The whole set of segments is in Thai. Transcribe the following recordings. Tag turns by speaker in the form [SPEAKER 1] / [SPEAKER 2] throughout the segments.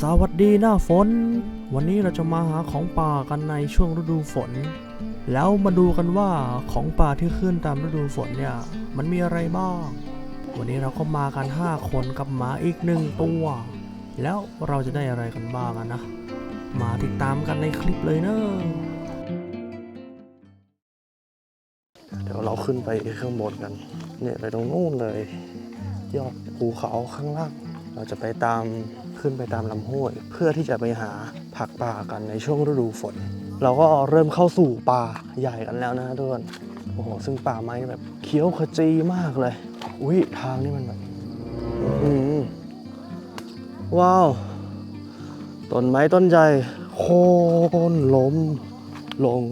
[SPEAKER 1] สวัสดีหน้าฝน วันนี้เราจะมาหาของป่ากันในช่วงฤดูฝน แล้วมาดูกันว่าของป่าที่ขึ้นตามฤดูฝนเนี่ยมันมีอะไรบ้าง วันนี้เราก็มากัน 5 คนกับหมาอีกหนึ่งตัว แล้วเราจะได้อะไรกันบ้างนะ มาติดตามกันในคลิปเลยเนอะเดี๋ยวเราขึ้นไปข้างบนกัน เนี่ยไปตรงนู้นเลย ยอดภูเขาข้างล่าง เราจะไปตามขึ้นไปตามลำห้วย เพื่อที่จะไปหาผักป่ากันในช่วงฤดูฝน เราก็เริ่มเข้าสู่ป่าใหญ่กันแล้วนะทุกคนโอ้โหซึ่งป่าไม้แบบเขียวขจีมากเลย อุ้ยทางนี่มันแบบอื้อหือว้าวต้นไม้ต้นใหญ่โค่นล้มลง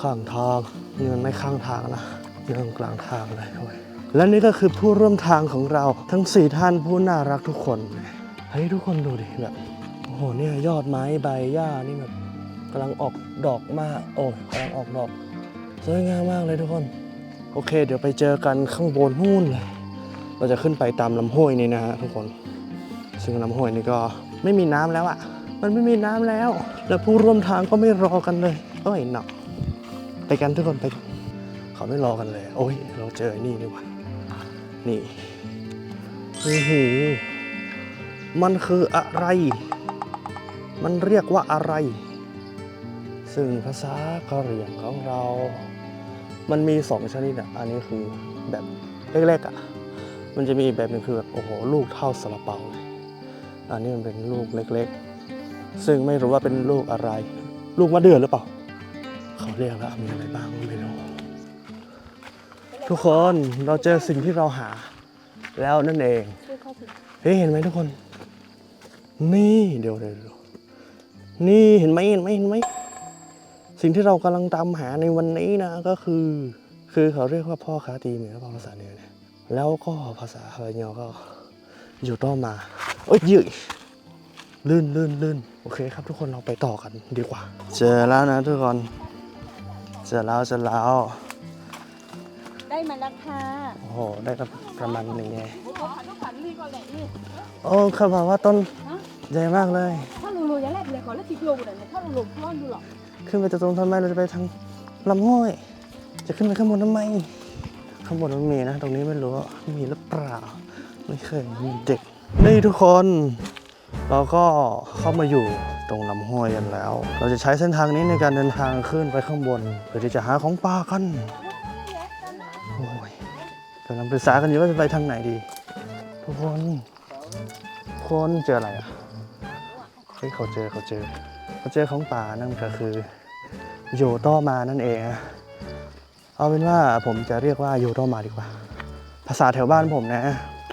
[SPEAKER 1] ข้างทางนี่มันไม่ข้างทางนะนี่มันกลางทางเลยโอ้ย และนี่ก็คือผู้ร่วมทางของเราทั้งสี่ท่านผู้น่ารักทุกคนเฮ้ยทุกคนดูดิแบบโอ้โหเนี่ยยอดไม้ใบหญ้านี่แบบกำลังออกดอกมากโอ้ยกำลังออกดอกสวยงามมากเลยทุกคน โอเค เดี๋ยวไปเจอกันข้างบนนู่นเลย เราจะขึ้นไปตามลำห้วยนี่นะฮะทุกคน ซึ่งลำห้วยนี่ก็ไม่มีน้ำแล้วอะ่ะ มันไม่มีน้ำแล้ว แล้วผู้ร่วมทางก็ไม่รอกันเลยเอ้ยหนักไปกันทุกคนไปกันเขาไม่รอกันเลย โอ้ยเราเจอไอ้นี่นี่หว่า นี่โอ้โหมันคืออะไร มันเรียกว่าอะไร ซึ่งภาษากะเหรี่ยงของเรา มันมีสองชนิดอะ อันนี้คือแบบเล็กๆอะ มันจะมีอีกแบบหนึงคือแบบโอ้โหลูกเท่าสละเปาเลย อันนี้มันเป็นลูกเล็กๆ ซึ่งไม่รู้ว่าเป็นลูกอะไร ลูกมะเดื่อหรือเปล่า เขาเรียกแล้วมีอะไรบ้างไม่รู้ ทุกคนเราเจอสิ่งที่เราหา แล้วนั่นเองเฮ้ยเห็นไหมทุกคน นี่เดี๋ยวเดี๋ยวนี่เห็นไหมเห็นไหมเห็นไหมสิ่งที่เรากำลังตามหาในวันนี้นะก็คือ คือเขาเรียกว่าพ่อค้าตีเหนือภาษาเหนือเนี่ยแล้วก็ภาษาเฮยอก็อยู่ต่อมาเอ้ยยืยลื่นลื่นลื่นโอเคครับทุกคนเราไปต่อกันดีกว่า เจอแล้วนะทุกคน เจอแล้วเจอแล้ว
[SPEAKER 2] ได้มาแล้วค่ะ
[SPEAKER 1] โอ้โห ได้ครับประมาณนี้ไง
[SPEAKER 2] โอ้โหขันทุกขันนี่ก็แหละนี่
[SPEAKER 1] โอ้เขาบอกว่าต้น
[SPEAKER 2] ฮะ
[SPEAKER 1] ใหญ่มากเลย
[SPEAKER 2] ถ้าลูลูอย่าแลบเลยขอแล้วทิกลูเลยเนี่ยถ้าลูลูพร้อนดูหรอก
[SPEAKER 1] ขึ้นไปจะตรงทำไมเราจะไปทางลำห้วย จะขึ้นไปข้างบนทำไม ข้างบนมันมีนะ ตรงนี้ไม่รู้ว่ามีหรือเปล่า ไม่เคยมีเด็ก นี่ทุกคน เราก็เข้ามาอยู่ตรงลำห้วยกันแล้ว เราจะใช้เส้นทางนี้ในการเดินทางขึ้นไปข้างบน เพื่อที่จะหาของป่ากันโอ้ย กำลังปรึกษากันอยู่ว่าจะไปทางไหนดี ทุกคนทุกคนเจออะไรอะเฮ้ยเขาเจอเขาเจอ เขาเจอของป่านั่นก็คือ โยโต้มานั่นเองอะเอาเป็นว่าผมจะเรียกว่าโยโต้มาดีกว่า ภาษาแถวบ้านผมนะ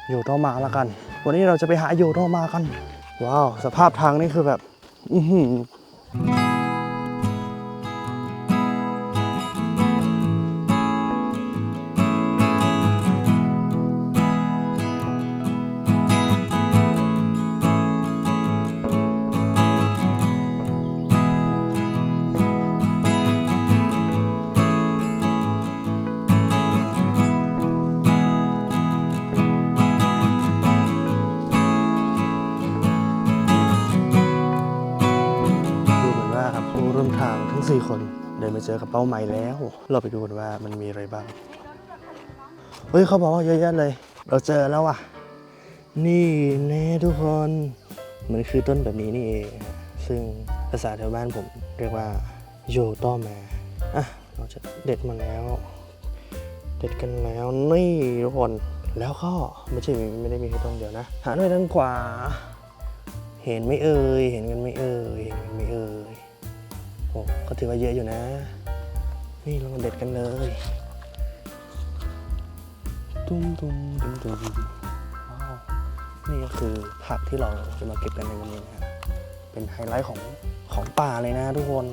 [SPEAKER 1] โยโต้มาละกัน วันนี้เราจะไปหาโยโต้มากัน ว้าว สภาพทางนี่คือแบบ อือหือ เจอกับเป้าหมายแล้ว เราไปดูกันว่ามันมีอะไรบ้าง เฮ้ยเขาบอกว่าเยอะแยะเลย เราเจอแล้วอะ นี่แน่ทุกคน มันคือต้นแบบนี้นี่เอง ซึ่งภาษาแถวบ้านผมเรียกว่าโยต้อมาอะเราจะเด็ดมาแล้ว เด็ดกันแล้วนี่ทุกคน แล้วก็ไม่ใช่ไม่ได้มีแค่ต้นเดียวนะ หาหน่อยด้านขวา เห็นไหม่เอ่ย เห็นกันไหม่เอ่ย เห็นกันไหม่เอ่ย อ้ก็ถือว่าเยอะอยู่นะ นี่เรามาเด็ดกันเลย ตุ้มตุ้มตุ้มตุ้มว้าวนี่ก็คือผักที่เราจะมาเก็บกันในวันนี้นะเป็นไฮไลท์ของของป่าเลยนะทุกคน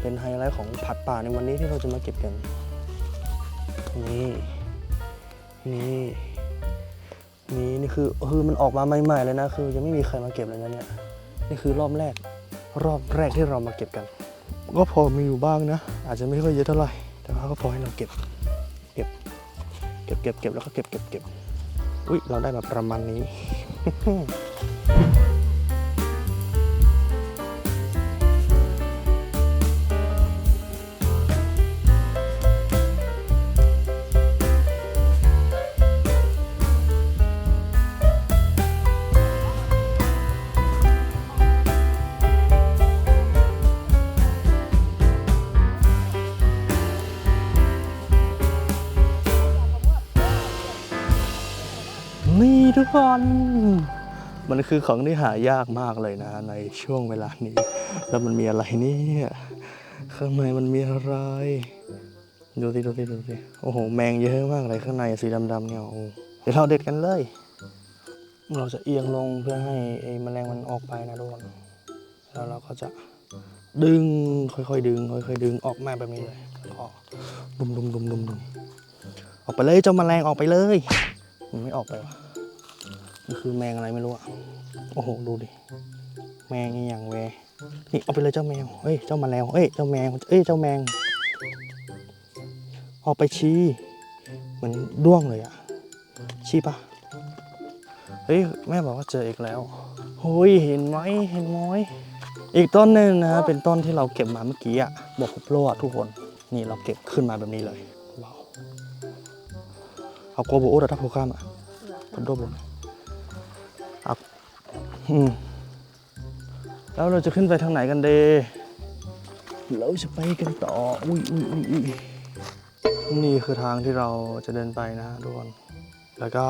[SPEAKER 1] เป็นไฮไลท์ของผัดป่าในวันนี้ที่เราจะมาเก็บกัน นี่นี่นี่นี่คือคือมันออกมาใหม่ๆเลยนะ คือยังไม่มีใครมาเก็บเลยนะเนี่ย นี่คือรอบแรก รอบแรกที่เรามาเก็บกัน ก็พอมีอยู่บ้างนะ อาจจะไม่ค่อยเยอะเท่าไหร่ แต่ว่าก็พอให้เราเก็บ เก็บ เก็บเก็บเก็บแล้วก็เก็บเก็บเก็บอุ้ยเราได้มาประมาณนี้ นี่ทุกคน มันคือของที่หายากมากเลยนะ ในช่วงเวลานี้ แล้วมันมีอะไรนี่ข้างในมันมีอะไร ดูสิดูสิดูสิโอ้โห แมงเยอะมากเลยข้างในสีดำๆเนี่ยเดี๋ยวเราเด็ดกันเลย เราจะเอียงลงเพื่อให้ไอ้แมลงมันออกไปนะทุกคนแล้วเราก็จะดึงค่อยๆดึงค่อยๆดึงออกมาแบบนี้เลยก็ดุมดุมดุมดุมดุมออกไปเลยเจ้าแมลงออกไปเลย มันไม่ออกไปวะ มันคือแมงอะไรไม่รู้อะโอ้โห ดูดิ แมงอย่างเวนี่เอาไปเลยเจ้าแมว เอ้ย เจ้าแมลงเอ้ย เจ้าแมว เอ้ย เจ้าแมง ออกไปชี้ เหมือนด้วงเลยอะชี้ปะเฮ้ย แม่บอกว่าเจออีกแล้วเฮ้ย เห็นไหมเห็นไหมอีกต้นหนึ่งนะฮะ เป็นต้นที่เราเก็บมาเมื่อกี้อะบอกพบโลอะทุกคน นี่เราเก็บขึ้นมาแบบนี้เลยว้าวเอาโกโบโอดะทับโพข้ามอะพัดโดบุ เอาอืมแล้วเราจะขึ้นไปทางไหนกันเดเราจะไปกันต่อ อุ้ยอุ้ยอุ้ยอุ้ยนี่คือทางที่เราจะเดินไปนะทุกคน แล้วก็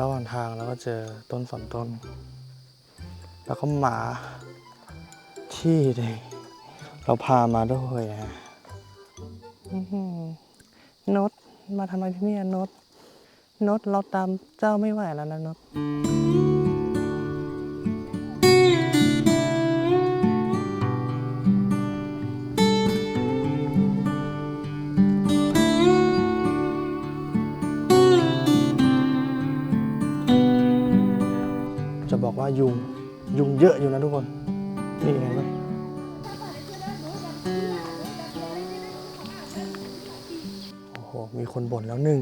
[SPEAKER 1] ระหว่างทางเราก็เจอต้นสนต้น แล้วก็หมาที่เราพามาด้วยนะอื้อหือนดมาทำอะไรที่นี่อะนด นดเราตามเจ้าไม่ไหวแล้วนะนดจะบอกว่ายุง ยุงเยอะอยู่นะทุกคน นี่เห็นไหมโอ้โห มีคนบ่นแล้วหนึ่ง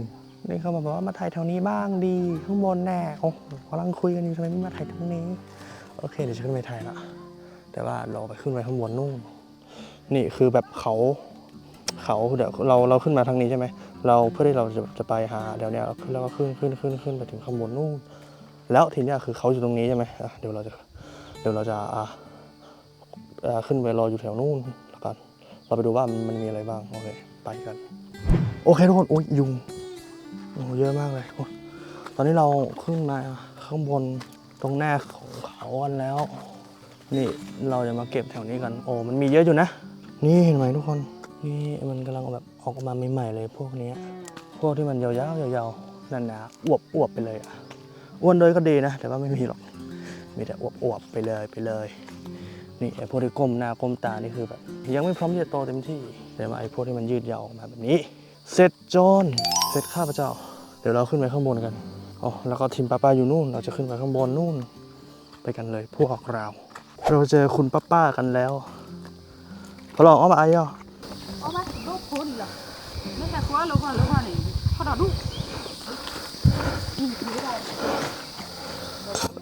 [SPEAKER 1] นี่เขาบอกว่ามาถ่ายแถวนี้บ้างดีข้างบนแน่โอ้โหกำลังคุยกันอยู่ทำไมไม่มาถ่ายตรงนี้ โอเคเดี๋ยวจะขึ้นไปถ่ายละแต่ว่าเราไปขึ้นไปข้างบนนู่นนี่คือแบบเขาเขาเดี๋ยวเราเราขึ้นมาทางนี้ใช่ไหมเราเพื่อที่เราจะจะไปหาเดี๋ยวเนี้ยเราขึ้นแล้วก็ขึ้นขึ้นขึ้นขึ้นไปถึงข้างบนนู่นแล้วทีเนี้ยคือเขาอยู่ตรงนี้ใช่ไหมเดี๋ยวเราจะเดี๋ยวเราจะอะอะขึ้นไปรออยู่แถวนู่นแล้วกันเราไปดูว่ามันมีอะไรบ้างโอเคไปกัน โอเคทุกคนโอ้ยยุง โอ้เยอะมากเลยโอ้ตอนนี้เราขึ้นมาข้างบนตรงหน้าของเขากันแล้ว นี่เราจะมาเก็บแถวนี้กัน โอ้มันมีเยอะอยู่นะ นี่เห็นไหมทุกคน นี่มันกำลังแบบออกมาใหม่ๆเลยพวกเนี้ยพวกที่มันยาวๆยาวๆนั่นนะอวบอวบๆไปเลยอะอ้วนด้วยก็ดีนะ แต่ว่าไม่มีหรอก มีแต่อวบๆไปเลยไปเลย นี่ไอ้พวกที่ก้มหน้าก้มตานี่คือแบบ ยังไม่พร้อมที่จะโตเต็มที่ แต่ว่าไอ้พวกที่มันยืดยาวออกมาแบบนี้ เสร็จโจนเสร็จข้าพเจ้า เดี๋ยวเราขึ้นไปข้างบนกันอ๋อแล้วก็ทีมป้าป้าอยู่นู่น เราจะขึ้นไปข้างบนนู่น ไปกันเลยพวกเราเราเจอคุณป้าป้ากันแล้วพอลองเอามาไอ้ย่อ
[SPEAKER 2] เอามาลูกคนเหรอไม่แต่คว้าลูกว่าลูกว่านี่พอดอลูกอืมถือได้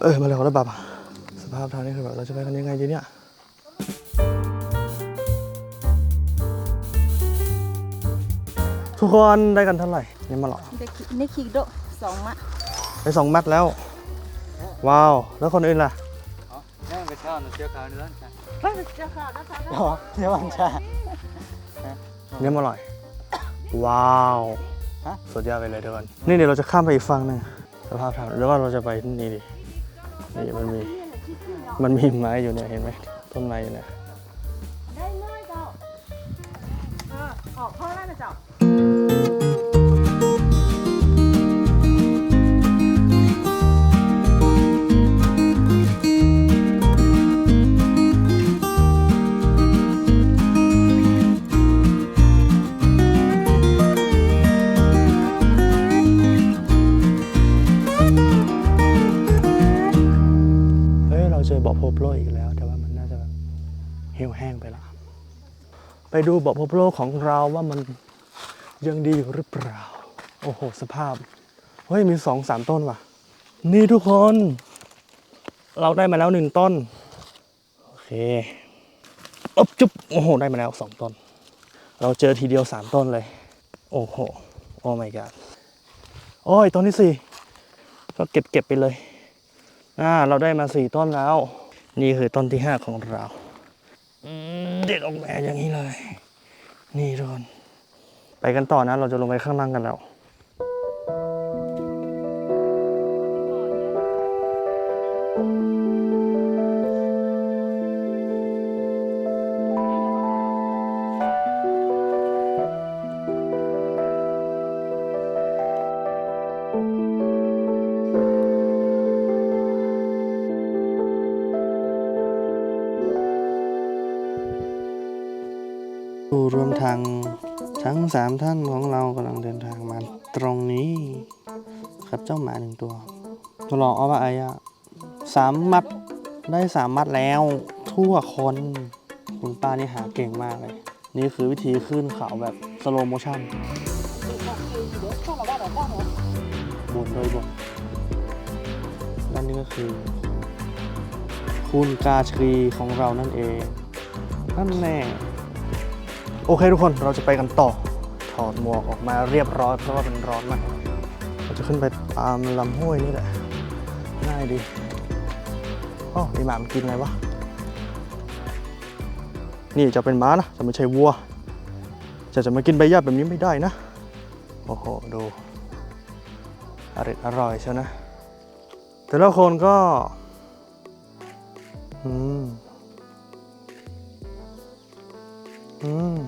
[SPEAKER 1] เออมาแล้วแล้วบับสภาพทางนี้คือแบบเราจะไปกันยังไงดีเนี่ย ทุกคนได้กันเท่าไหร่นี่มาหรอ
[SPEAKER 2] ได้คินี่คิกโดะสองมะ
[SPEAKER 1] ได้สองแมตช์แล้ว ว้าว แล้วคนอื่นล่ะ
[SPEAKER 3] Ja, vi tar den och ska ta den lunch.
[SPEAKER 2] จะขาดนะคะ
[SPEAKER 3] Ja, det var en tjej.
[SPEAKER 1] เนี่ยมาอร่อย ว้าว
[SPEAKER 3] ฮะ
[SPEAKER 1] สุดยอดไปเลยทุกคนนี่เดี๋ยวเราจะข้ามไปอีกฝั่งหนึงสภาพทางหรือว่าเราจะไปนี่ดินี่มันมี มันมีไม้อยู่เนี่ยเห็นไหมต้นไม้อยู่เนี่ย
[SPEAKER 2] เออออ ดู
[SPEAKER 1] บ่อโพโปรของเราว่ามันยังดีอยู่หรือเปล่า โอ้โห สภาพ เฮ้ย มีสองสามต้นว่ะ นี่ทุกคน เราได้มาแล้วหนึ่งต้น โอเคอบจุ๊บโอ้โห ได้มาแล้วสองต้น เราเจอทีเดียวสามต้นเลย โอ้โห โอ้ my god โอ้ยต้นที่สี่ก็เก็บเก็บไปเลยอ่าเราได้มาสี่ต้นแล้ว นี่คือต้นที่ห้าของเรา เด็ดออกมาอย่างนี้เลย นี่ทุกคนไปกันต่อนะ เราจะลงไปข้างล่างกันแล้ว ทางทั้งสามท่านของเรากำลังเดินทางมาตรงนี้กับเจ้าหมาหนึ่งตัวตัวลองเอาว่าไอ้อะสามมัดได้สามมัดแล้ว ทั่วคนคุณป้านี่หาเก่งมากเลย นี่คือวิธีขึ้นเขาแบบสโลโมชั่นบนโดยบนและนี่ก็คือ คุณกาชรีของเรานั่นเองนั่นแน่ โอเคทุกคนเราจะไปกันต่อ ถอดหมวกออกมาเรียบร้อยเพราะว่าเป็นร้อนมากเราจะขึ้นไปตามลำห้วยนี่แหละง่ายดีอ๋อมีหมามันกินอะไรวะนี่จะเป็นม้านะจะไม่ใช่วัว จะจะมากินใบหญ้าแบบนี้ไม่ได้นะโอ้โหดูอร่อยอร่อยเชียวนะ แต่ละคนก็อืมอืม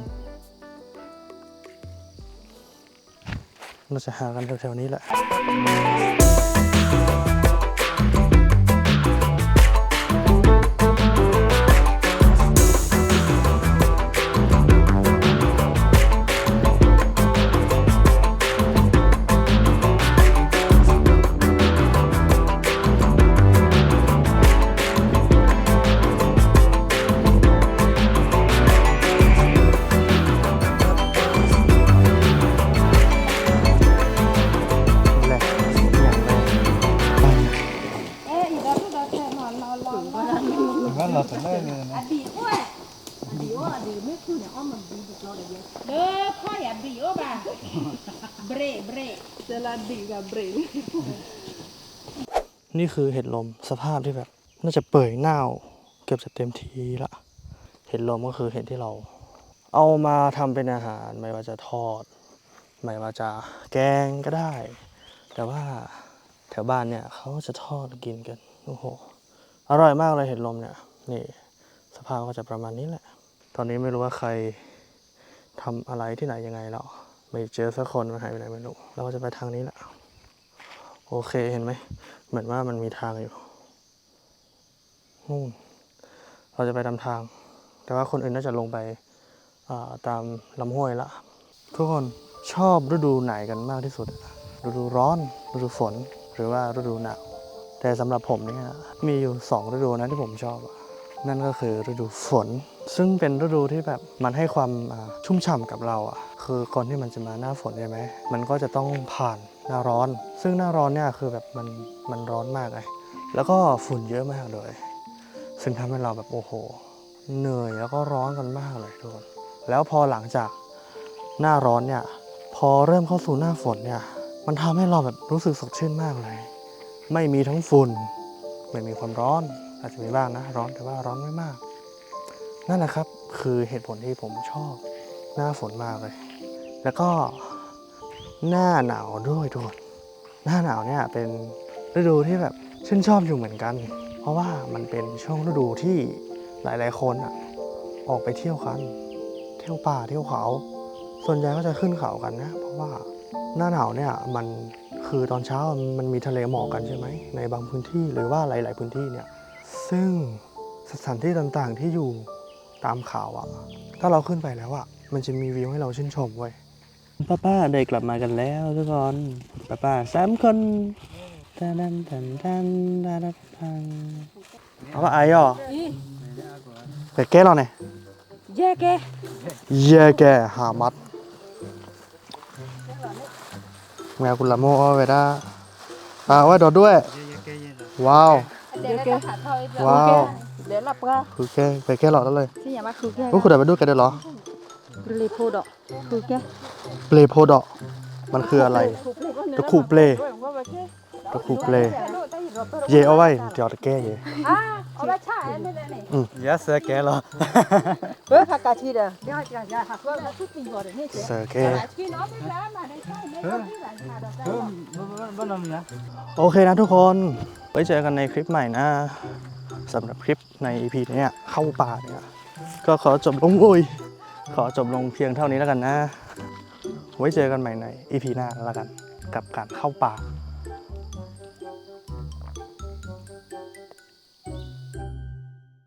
[SPEAKER 1] เราจะหากันแถวๆนี้แหละแหละ
[SPEAKER 2] Daddy Gabriel
[SPEAKER 1] นี่คือเห็ดลมสภาพที่แบบ น่าจะเปื่อยเน่า เกือบจะเต็มทีละเห็ดลมก็คือเห็ดที่เรา เอามาทำเป็นอาหารไม่ว่าจะทอด ไม่ว่าจะแกงก็ได้ แต่ว่าแถวบ้านเนี่ยเขาจะทอดกินกันโอ้โหอร่อยมากเลยเห็ดลมเนี่ยนี่สภาพก็จะประมาณนี้แหละ ตอนนี้ไม่รู้ว่าใครทำอะไรที่ไหนยังไงแล้ว ไม่เจอสักคนมันหายไปไหนไม่รู้เราก็จะไปทางนี้แหละโอเคเห็นไหมเหมือนว่ามันมีทางอยู่นู่นเราจะไปตามทาง แต่ว่าคนอื่นน่าจะลงไปาตามลำห้วยละทุกคนชอบฤดูไหนกันมากที่สุด ฤดูร้อน ฤดูฝน หรือว่าฤดูหนาวแต่สำหรับผมเนี่ยมีอยู่สองฤดูนะที่ผมชอบอะ นั่นก็คือฤดูฝน ซึ่งเป็นฤดูที่แบบมันให้ความชุ่มฉ่ำกับเราอะคือก่อนที่มันจะมาหน้าฝนใช่ไหมมันก็จะต้องผ่านหน้าร้อน ซึ่งหน้าร้อนเนี่ยคือแบบมันมันร้อนมากเลยแล้วก็ฝุ่นเยอะมากเลย ซึ่งทำให้เราแบบโอ้โห เหนื่อยแล้วก็ร้อนกันมากเลยทุกคนแล้วพอหลังจากหน้าร้อนเนี่ยพอเริ่มเข้าสู่หน้าฝนเนี่ยมันทำให้เราแบบรู้สึกสดชื่นมากเลย ไม่มีทั้งฝุ่นไม่มีความร้อน อาจจะมีบ้างนะร้อนแต่ว่าร้อนไม่มาก นั่นแหละครับคือเหตุผลที่ผมชอบหน้าฝนมากเลย แล้วก็หน้าหนาวด้วยทุกคนหน้าหนาวเนี่ยเป็นฤดูที่แบบชื่นชอบอยู่เหมือนกัน เพราะว่ามันเป็นช่วงฤดูที่หลาย ๆ คนอะออกไปเที่ยวกัน เที่ยวป่าเที่ยวเขา ส่วนใหญ่ก็จะขึ้นเขากันนะ เพราะว่าหน้าหนาวเนี่ยมันคือตอนเช้ามันมีทะเลหมอกกันใช่ไหมในบางพื้นที่หรือว่าหลาย ๆ พื้นที่เนี่ย ซึ่งสถานที่ต่างๆที่อยู่ตามเขาอะถ้าเราขึ้นไปแล้วอะมันจะมีวิวให้เราชื่นชมเว้ยป้าป้าได้กลับมากันแล้วทุกคนป้าป้าสามคนตันตันตันตันตันตันเอาว่าไอ้ย่อ
[SPEAKER 2] Ih,
[SPEAKER 1] ไปแก้เราเนี่ย
[SPEAKER 2] je ke.
[SPEAKER 1] เย่แกหามัดแมวกุลาโมเอาไว้ได้อ่าไว้ดอดด้วย ว้าว
[SPEAKER 2] Je ke.
[SPEAKER 1] ว้าว
[SPEAKER 2] Để lap ra.
[SPEAKER 1] คือแก้ไปแก้หลอดแล้วเลย
[SPEAKER 2] Si nhà bác khử ke.
[SPEAKER 1] พวกคุณได้ไปดูกันด้วยเหรอ
[SPEAKER 2] Beli po dok. Khử ke.
[SPEAKER 1] เปลโพดอมันคืออะไรตะขู่เปลตะคูเปล เย่เอาไว้เดี๋ยวจะแก้เย่
[SPEAKER 2] À, ở đây cha em đây này.
[SPEAKER 3] Ya se ke lo.
[SPEAKER 2] Bữa phạt cả chi đó. Ya ya ya, hạt vợ nó chút tình rồi đấy hết.
[SPEAKER 1] เซอร์แก้
[SPEAKER 2] Khi nó mới ra mà đây
[SPEAKER 3] เออเออบ่บ่บ่นำนะ
[SPEAKER 1] โอเคนะทุกคนไว้เจอกันในคลิปใหม่นะสำหรับคลิปใน EP เนี้ยเข้าป่าเนี่ยก็ขอจบลงโอ้ยขอจบลงเพียงเท่านี้แล้วกันนะ ไว้เจอกันใหม่ใน EP หน้าแล้วกัน กับการเข้าป่า